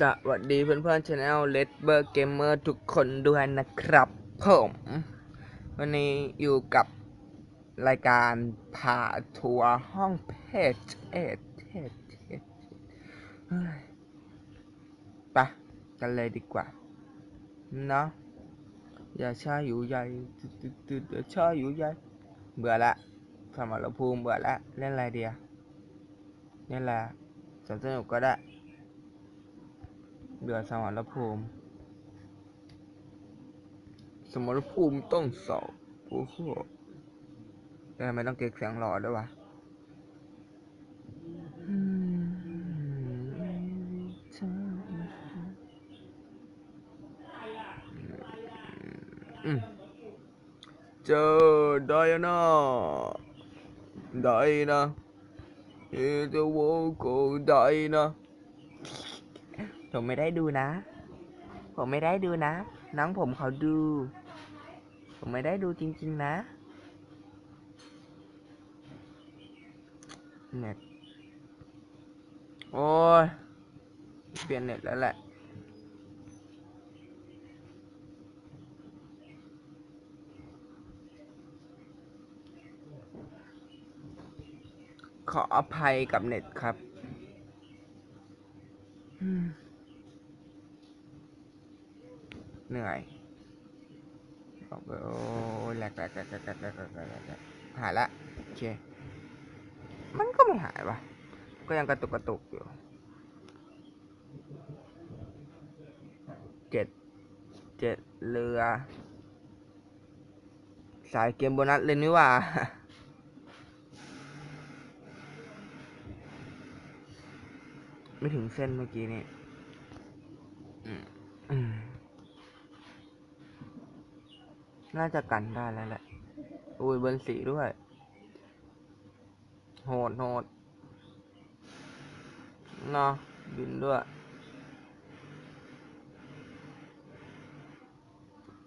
สวัสดีเพื่อนๆช anel Red b i r d Gamer ทุกคนด้วยนะครับผมวันนี้อยู่กับรายการพาทัวร์ห้องเพจเอ็ดเอ็ดเอ็ดเฮ้ยไปะกันเลยดีกว่าเนาะอย่าช้าอยู่ใหญ่ตึ๊ดตึ๊ดตึ๊ดอย่าช้าอยู่ใหญ่เบื่อละสมรภูมิเบื่อละเล่นอะไรเดียวนี่แหละสวนสนุกก็ได้ เดือสมรภูมิ สมรภูมิต้องสอบโอ้โหแต่ทำไมต้องเก็กเสียงหล่อด้วยวะเจอไดอาน่าไดนะเอเดโวโกไดนะ ผมไม่ได้ดูนะ ผมไม่ได้ดูนะ น้องผมเขาดู ผมไม่ได้ดูจริง ๆ นะเน็ตโอ้ยเปลี่ยนเน็ตแล้วแหละขออภัยกับเน็ตครับ เหนื่อยโอ้ยหแหลกหายละโอเค มันก็ไม่หายวะก็ยังกระตุกกระตุกอยู่เจ็ดเจ็ดเรือ สายเกมโบนัสเลยนี่ว่าไม่ถึงเส้นเมื่อกี้นี่อืม น่าจะกันได้แล้วแหละ อุ้ยเบอร์สีด้วย โหดโหดเนาะบินด้วย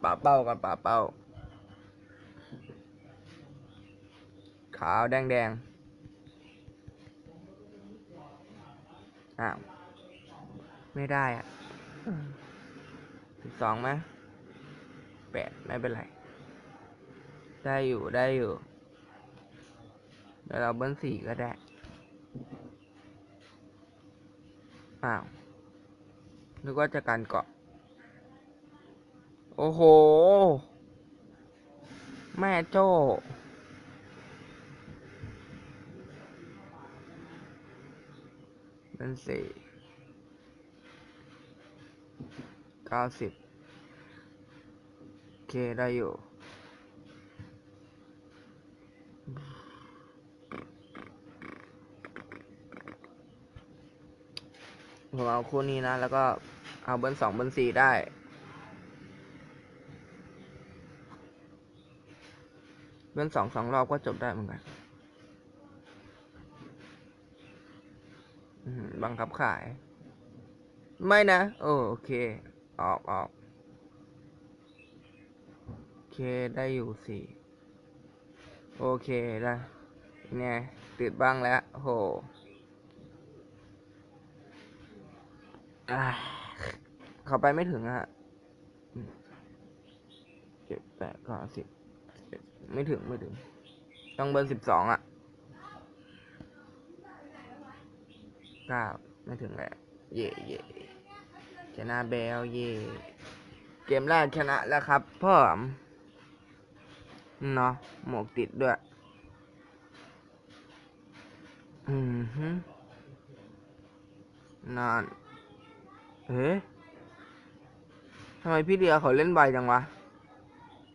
ป่าเป้ากันป่าเป้า ขาวแดงแดงอ้าว ไม่ได้อะสิบสองไหมแปดไม่เป็นไร ได้อยู่ได้อยู่เดี๋ยวเราเบิ้ลสี่ก็ได้ อ้าว นึกว่าจะการเกาะ โอ้โห แม่โจ้เบิ้ลสี่เก้าสิบโอเคได้อยู่ ผมเอาคู่นี้นะ แล้วก็เอาเบิ้ลสองเบิ้ลสี่ได้ เบิ้ลสองสองรอบก็จบได้เหมือนกันบังคับขาย ไม่นะโอโอเค ออกออกโอเค ได้อยู่สี่โอเคได้เนี่ยติดบ้างแล้วโหอ่า เข้าไปไม่ถึงอะเจ็ดแปดเก้าสิบเจ็ดไม่ถึงไม่ถึง ต้องเบอร์สิบสองอะเก้าไม่ถึงแหละเย่เย่ชนะเบลเย่เกมแรกชนะแล้วครับเพิ่มเนาะหมวกติดด้วย อืมฮึนาน เฮ้ทำไมพี่เดียเขาเล่นใบจังวะ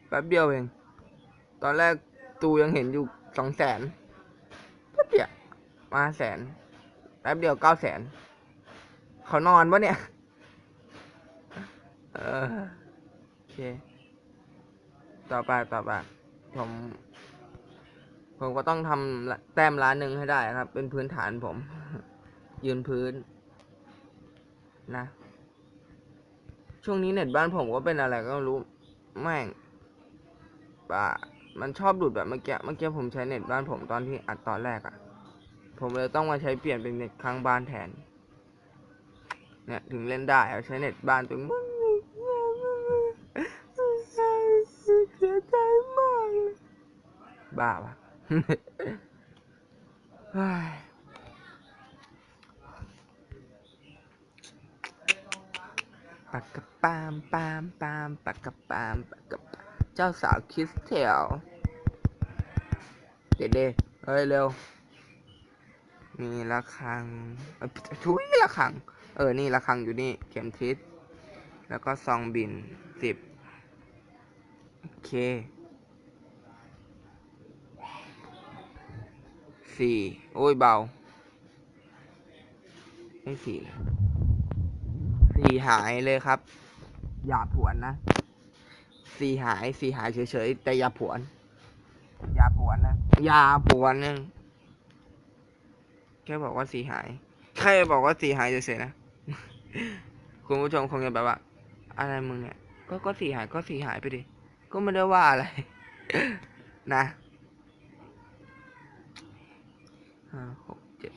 แป๊บเดียวเอง ตอนแรกตูยังเห็นอยู่สองแสนแป๊บเดียวมาแสน แป๊บเดียวเก้าแสน เขานอนปะเนี่ย เออโอเค ต่อไปต่อไปผมผมก็ต้องทำละแต้มล้านหนึ่งให้ได้ครับ เป็นพื้นฐานผม ยืนพื้นนะ ช่วงนี้เน็ตบ้านผมก็เป็นอะไรก็รู้แม่งป่ามันชอบดูดแบบเมื่อกี้เมื่อกี้ผมใช้เน็ตบ้านผมตอนที่อัดตอนแรกอะ่ะ ผมเลยต้องมาใช้เปลี่ยนเป็นเน็ตข้างบ้านแทน เนี่ยถึงเล่นได้เอะใช้เน็ตบ้านตัวมึงเสียใจมากเลยบ้าปะปากกระ ปามปามปามปากกะปามปากกะปามเจ้าสาวคิสเทลเด็ดเดเฮ้ยเร็ว มีระฆังเอ้ยทุยระฆัง เออ นี่ระฆังอยู่นี่ เข็มทิศ แล้วก็ซองบินสิบโอเคสี่โอ้ยเบา ไม่สี่สี่หายเลยครับ อย่าผวนนะ สีหายสีหายเฉยๆแต่อย่าผวน อย่าผวนนะอย่าผวนนะแค่บอกว่าสีหายแค่บอกว่าสีหายเฉยๆนะ คุณผู้ชมคงจะแบบว่า อะไรมึงเนี่ย ก็ก็สีหายก็สีหายไปดิ ก็ไม่ได้ว่าอะไร นะห้าหกเจ็ด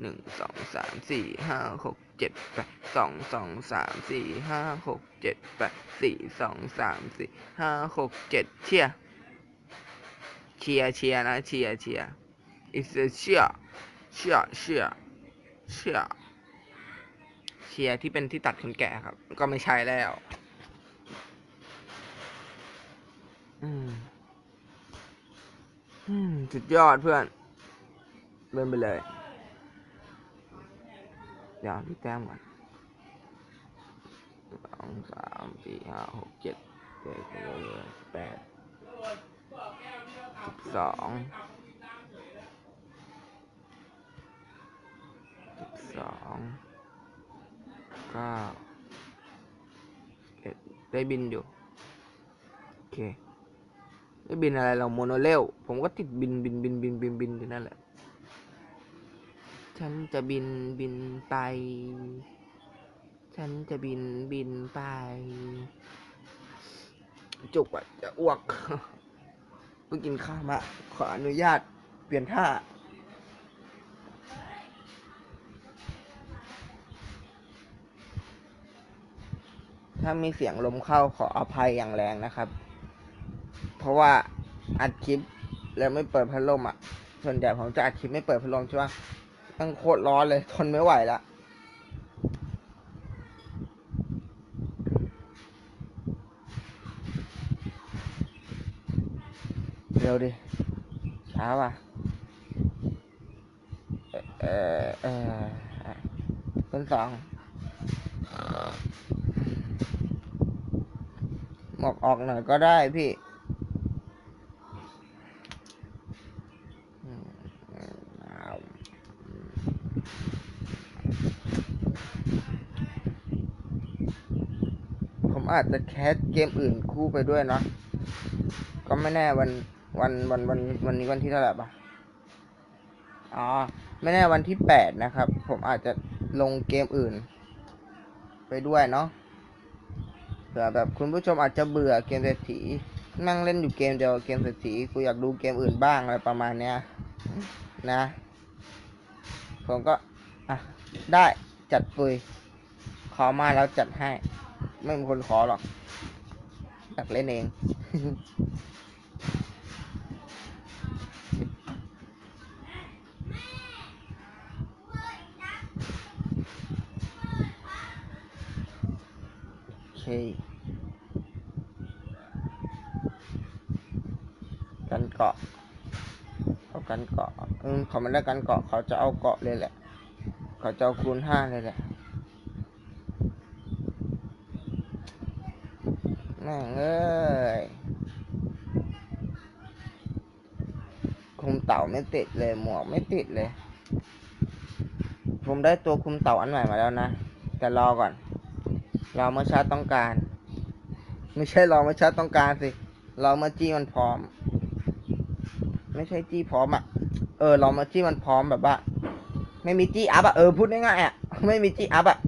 หนึ่งสองสามสี่ห้าหก เจ็ดแปดสองสองสามสี่ห้าหกเจ็ดแปดสี่สองสามสี่ห้าหกเจ็ดเชียเชียเชียนะเชียเชียร์ it's a cheer เชียเชียเชียเชียที่เป็นที่ตัดคนแก่ครับ ก็ไม่ใช่แล้วอืมอืมสุดยอดเพื่อนเดินไปเลย เดี๋ยวที่แต้มก่อนสองสามสี่ห้าหกเจ็ดเจ็ดแปดสิบสองสิบสองเก้าเอ็ดได้บินอยู่ โอเคไม่บินอะไรเราโมโนเรลผมก็ติดบินบินบินบินบินบินนั่นแหละ ฉันจะบินบินไป ฉันจะบินบินไป จุกอะจะอ้วกเพิ่งกินข้าวมา ขออนุญาตเปลี่ยนท่าถ้ามีเสียงลมเข้าขออภัยอย่างแรงนะครับ เพราะว่าอัดคลิปแล้วไม่เปิดพัดลมอะ ส่วนใหญ่ผมจะอัดคลิปไม่เปิดพัดลมใช่ปะ ตั้งโคตรร้อนเลย ทนไม่ไหวละเร็วดิช้าว่ะเออเออเออคนสองหมอกออกหน่อยก็ได้พี่อืมเอาผม อาจจะแคสเกมอื่นคู่ไปด้วยเนาะก็ไม่แน่วันวันวันวันวันนี้วันที่เท่าไหร่ปะอ๋อไม่แน่วันที่แปดนะครับ ผมอาจจะลงเกมอื่น ไปด้วยเนาะเผื่อแบบคุณผู้ชมอาจจะเบื่อเกมเศรษฐีนั่งเล่นอยู่เกมเดียวเกมเศรษฐีกูอยากดูเกมอื่นบ้างอะไรประมาณเนี้ยนะ ผมก็อะได้จัดปุยขอมาแล้วจัดให้ ไม่มีคนขอหรอกอยากเล่นเองโอเคกันเกาะเอากันเกาะอืมเขาไม่ได้กันเกาะ เขาจะเอาเกาะเลยแหละ เขาจะเอาคูณห้าเลยแหละ ม่งเอ้ยคุมเต่าไม่ติดเลยหมวกไม่ติดเลย ผมได้ตัวคุมเต่าอันใหม่มาแล้วนะ แต่รอก่อนรอเมื่อชาติต้องการ ไม่ใช่รอเมื่อชาติต้องการสิรอเมื่อจี้มันพร้อม ไม่ใช่จี้พร้อมอะเออรอเมื่อจี้มันพร้อมแบบว่า ไม่มีจี้อัพอะเออพูดง่ายๆอะไม่มีจี้อัพอะ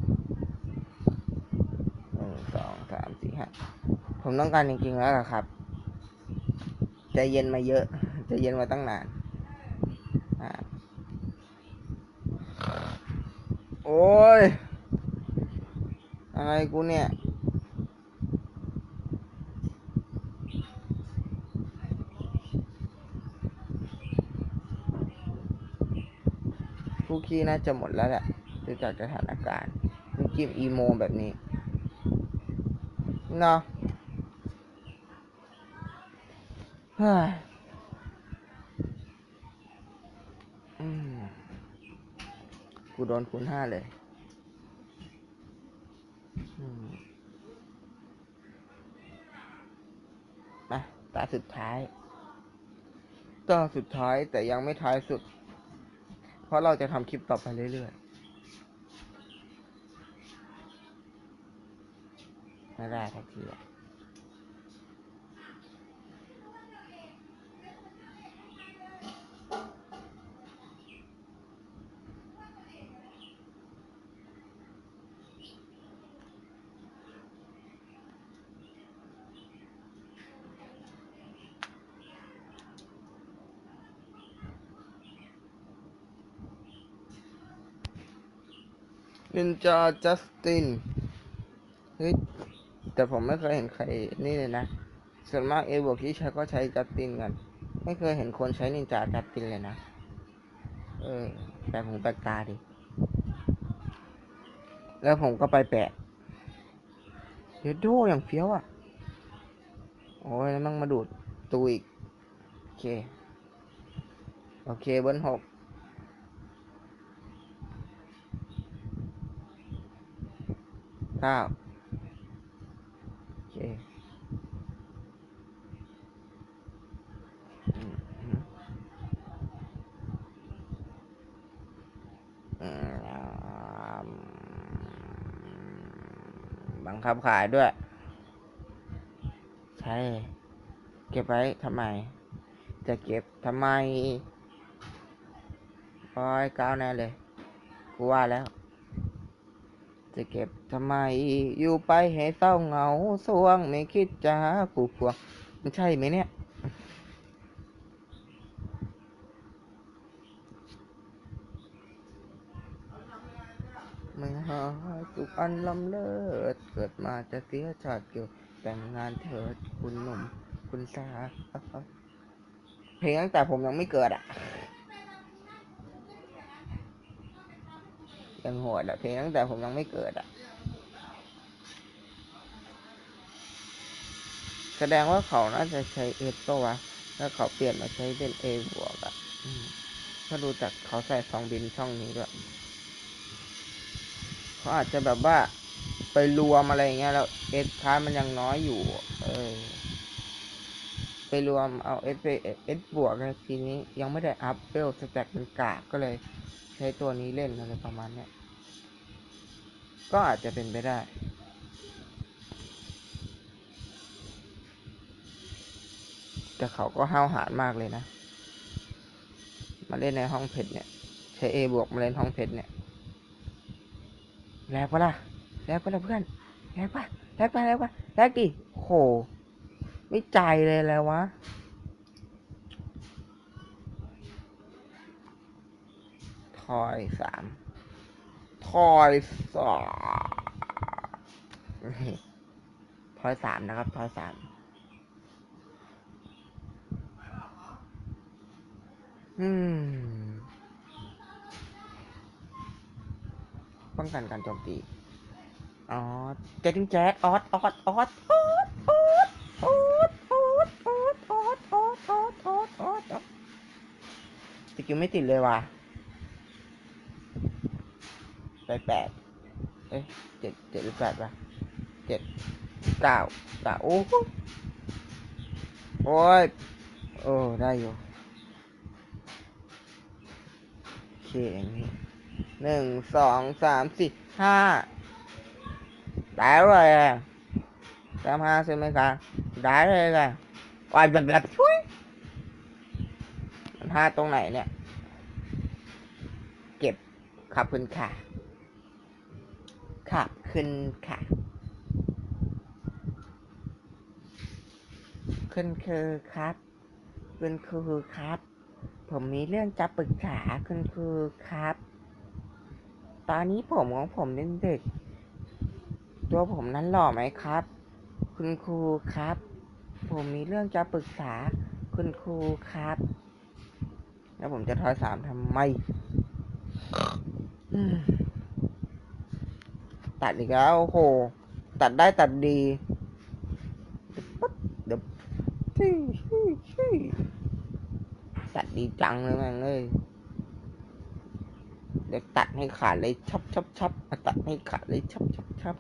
นึ่งสองสามสี่ห้า ผมต้องการจริงๆแล้วล่ะครับใจเย็นมาเยอะใจเย็นมาตั้งนานอโอ้ย อะไรกูเนี่ยคู่ขี้น่าจะหมดแล้วแหละดูจากสถานการณ์มีกิมอีโมแบบนี้เนาะเฮ้ยกูโดนคูณห้าเลยมาตาสุดท้ายตาสุดท้ายแต่ยังไม่ท้ายสุด เพราะเราจะทำคลิปต่อไปเรื่อยๆ ไม่ได้ทักทีอะ นินจาจัสติน เฮ้ย แต่ผมไม่เคยเห็นใครนี่เลยนะ ส่วนมากเอบวกที่ใช้ก็ใช้จัสตินกัน ไม่เคยเห็นคนใช้นินจาจัสตินเลยนะ เออแปลกหูแปลกตาดิ แล้วผมก็ไปแปะเดี๋ยวโดอย่างเฟี้ยวอะ โอ้ยแล้วมั่งมาดูดตูอีก โอเค โอเคเบิ้ลหก เก้าโอเคบังคับขายด้วย ใช่ เก็บไว้ทำไม จะเก็บทำไมปล่อยก้าวแน่เลย กูว่าแล้ว จะเก็บทำไมอยู่ไปให้เศร้าเหงาสวงไม่คิดจะหากูพวงมันใช่ไหมเนี่ย ไม่หาสุขอันล้ำเลิศเกิดมาจะเสียชาติเกี่ยวแต่งงานเถิดคุณหนุ่ม คุณสาเพลงตั้งแต่ผมยังไม่เกิดอะ ยังโหดอะเพลงตั้งแต่ผมยังไม่เกิดอะแสดงว่าเขาน่าจะใช้เอสตัวะแล้วเขาเปลี่ยนมาใช้เป็นเอบวกอะอืมก็ดูจากเขาใส่ซองบินช่องนี้ด้วยเขาอาจจะแบบว่าไปรวมอะไรเงี้ยแล้วเอสคาร์มันยังน้อยอยู่ เออ ไปรวมเอาเอสไปเอสบวกแล้วทีนี้ยังไม่ได้อัพเวลสแต็กเป็นกากก็เลย ช้ตัวนี้เล่นอะไรประมาณเนี้ยก็อาจจะเป็นไปได้ แต่เขาก็ห้าวหาญมากเลยนะ มาเล่นในห้องเพชรเนี่ย ใช้เอบวกมาเล่นห้องเพชรเนี่ยแลกปะล่ะแลกปะล่ะเพื่อนแลกปะแลกปะแลกปะแลกดิโห ไม่ใจเลยแล้ววะ อยสามทอยสามทอยสามนะครับทอยสามอืมป้องกันการโจมตีอ๋อเจติงแจ๊ดออดออดออดออดออดออดออดออดออดออดออดออดออดออดสกิลไม่ติดเลยว่ะ แปดแปดเอ้ยเจ็ดเจ็ดหรือแปดวะเจ็ดเก้าเก้าโอ้โหโอ้ยโอ้ได้อยู่โอเคอย่างนี้หนึ่งสองสามสี่ห้าได้เลยอะสามห้าใช่ไหมคะได้เลยค่ะวายแบบแบบช่วยมันห้าตรงไหนเนี่ย เก็บขับขึ้นค่ะ ขับขึ้นค่ะขึ้นคือครับ คุณครูครับ ผมมีเรื่องจะปรึกษาคุณครูครับ ตอนนี้ผมของผมเป็นเด็กตัวผมนั้นหล่อไหมครับ คุณครูครับ ผมมีเรื่องจะปรึกษาคุณครูครับ แล้วผมจะทอยสามทำไม ตัดอีกแล้วโอ้โห ตัดได้ตัดดีเดี๋ยวปั๊บตัดดีจังเลยแม่งเลยเดี๋ยวตัดให้ขาดเลยชับชับชับมาตัดให้ขาดเลยชับชับชับ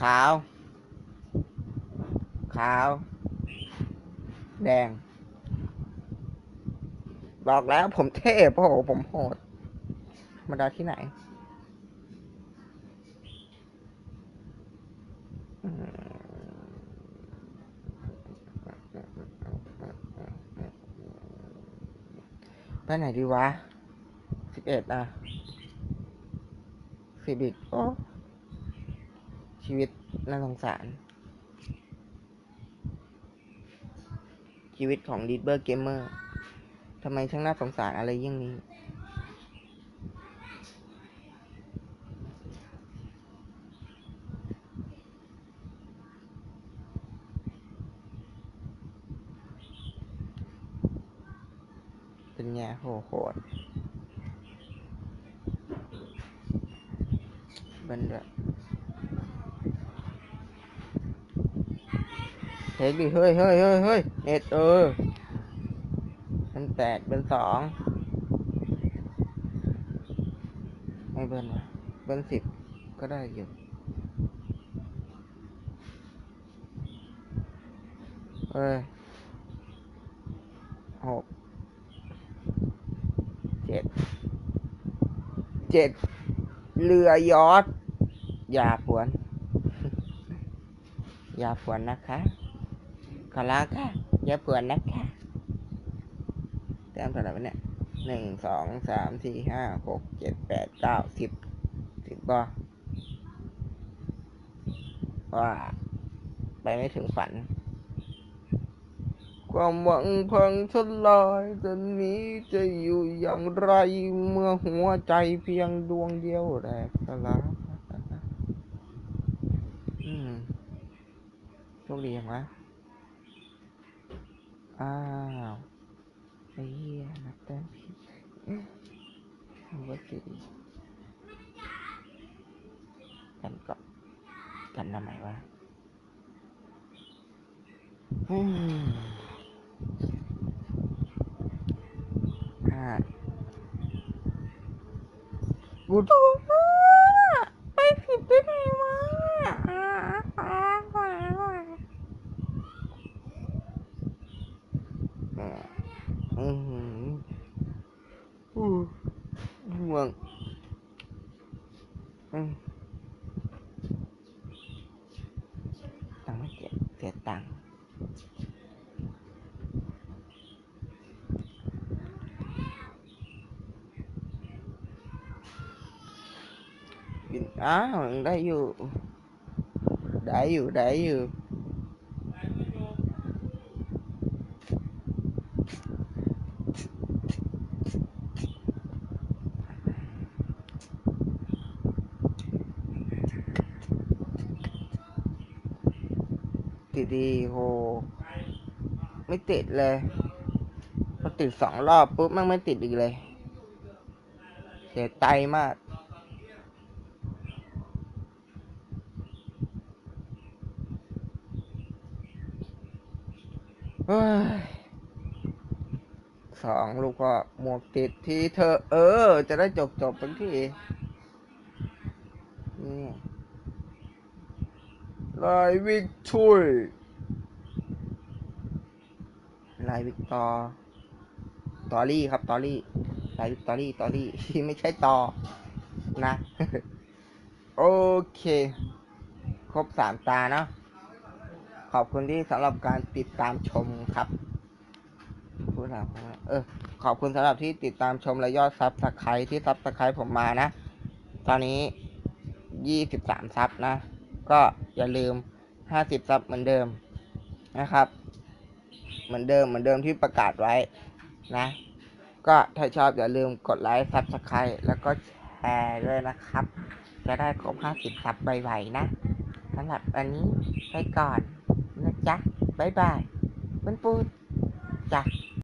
ขาว ขาว แดง บอกแล้วผมเทพโอ้โหผมโหดธรรมดาที่ไหนอืม ไปไหนดีวะสิบเอ็ดอะสิบเอ็ดโอ้ชีวิตน่าสงสาร ชีวิตของดีดเบอร์เกมเมอร์ทำไมช่างน่าสงสารอะไรยิ่งนี้ เป็นไงโหโหดเบิ้ลด้วยเทคดิเฮ้ยเฮ้ยเฮ้ยเฮ้ยเน็ตเออเป็นแปดเป็นสองไม่เบิ้ลวะเบิ้ลสิบก็ได้อยู่เอ้ยหกเจ็ดเจ็ดเรือยอดอย่าผวน อย่าผวนนะคะ ขอลาค่ะ อย่าผวนนะคะแต้มเท่าไหร่วะเนี่ยหนึ่งสองสามสี่ห้าหกเจ็ดแปดเก้าสิบสิบบ่ว่า ไปไม่ถึงฝัน ความหวังพังทลายตอนนี้จะอยู่อย่างไรเมื่อหัวใจเพียงดวงเดียวแรกสลายอืมโชคดียังวะอ้าวไอ้เหี้ยนับแต้มผิดว่าสิกันก็กันทำไมวะอืม อ่ากูถูกมากไปผิดได้ไงวะอ่าอ่าอ่าอ่าอือหืออู้ห่วงอืมตังค์ไม่เก็บเสียตังค์ กิน อ้าวยังได้อยู่ ได้อยู่ ได้อยู่ติดดีโห ไม่ติดเลยพอติดสองรอบปุ๊บมันไม่ติดอีกเลย เสียใจมาก เฮ้ย สองลูกก็หมวกติดทีเธอ เออ จะได้จบจบๆสักทีนี่ลายวิกทุยลายวิกตอร์ตอรี่ครับตอรี่ลายวิกตอรี่ตอรี่ไม่ใช่ตอนะ โอเค ครบสามตาเนาะ ขอบคุณที่สำหรับการติดตามชมครับพูดแล้วเออขอบคุณสำหรับที่ติดตามชมและยอดซับสไครต์ที่ซับสไครต์ผมมานะ ตอนนี้ยี่สิบสามซับนะ ก็อย่าลืมห้าสิบซับเหมือนเดิมนะครับ เหมือนเดิมเหมือนเดิมที่ประกาศไว้นะ ก็ถ้าชอบอย่าลืมกดไลค์ซับสไครต์แล้วก็แชร์ด้วยนะครับ จะได้ครบห้าสิบซับไวๆนะ สำหรับวันนี้ไปก่อนนะจ๊ะ บ๊ายบายคุณปูจ้ะ